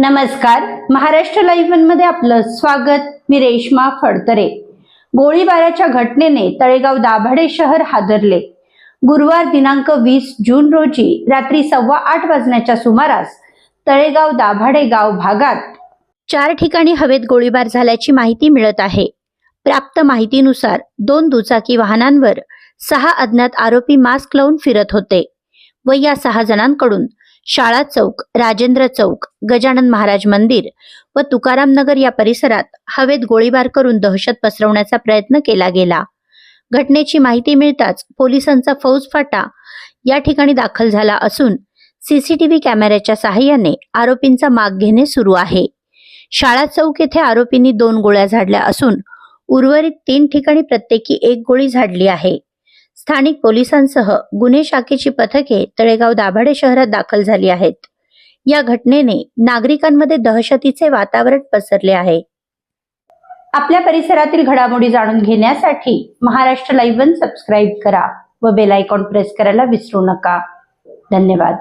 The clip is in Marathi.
नमस्कार. महाराष्ट्र लाईव्हमध्ये आपलं स्वागत. मी रेश्मा फडतरे. गोळीबाराच्या घटनेने तळेगाव दाभाडे शहर हादरले. गुरुवार दिनांक वीस जून रोजी रात्री सव्वा आठ वाजण्याच्या सुमारास तळेगाव दाभाडे गाव भागात चार ठिकाणी हवेत गोळीबार झाल्याची माहिती मिळत आहे. प्राप्त माहितीनुसार दोन दुचाकी वाहनांवर सहा अज्ञात आरोपी मास्क लावून फिरत होते व या सहा जणांकडून शाळा चौक राजेंद्र चौक गजानन महाराज मंदिर व तुकाराम नगर या परिसरात हवेत गोळीबार करून दहशत पसरवण्याचा प्रयत्न केला गेला. घटनेची माहिती मिळताच पोलिसांचा फौज फाटा या ठिकाणी दाखल झाला असून सीसीटीव्ही कॅमेऱ्याच्या सहाय्याने आरोपींचा माग घेणे सुरू आहे. शाळा चौक येथे आरोपींनी दोन गोळ्या झाडल्या असून उर्वरित तीन ठिकाणी प्रत्येकी एक गोळी झाडली आहे. स्थानिक पोलिसांसह गुन्हे शाखेची पथके तळेगाव दाभाडे शहरात दाखल झाली आहेत. या घटनेने नागरिकांमध्ये दहशतीचे वातावरण पसरले आहे. आपल्या परिसरातील घडामोडी जाणून घेण्यासाठी महाराष्ट्र लाईव्ह सबस्क्राईब करा व बेल आयकॉन प्रेस करायला विसरू नका. धन्यवाद.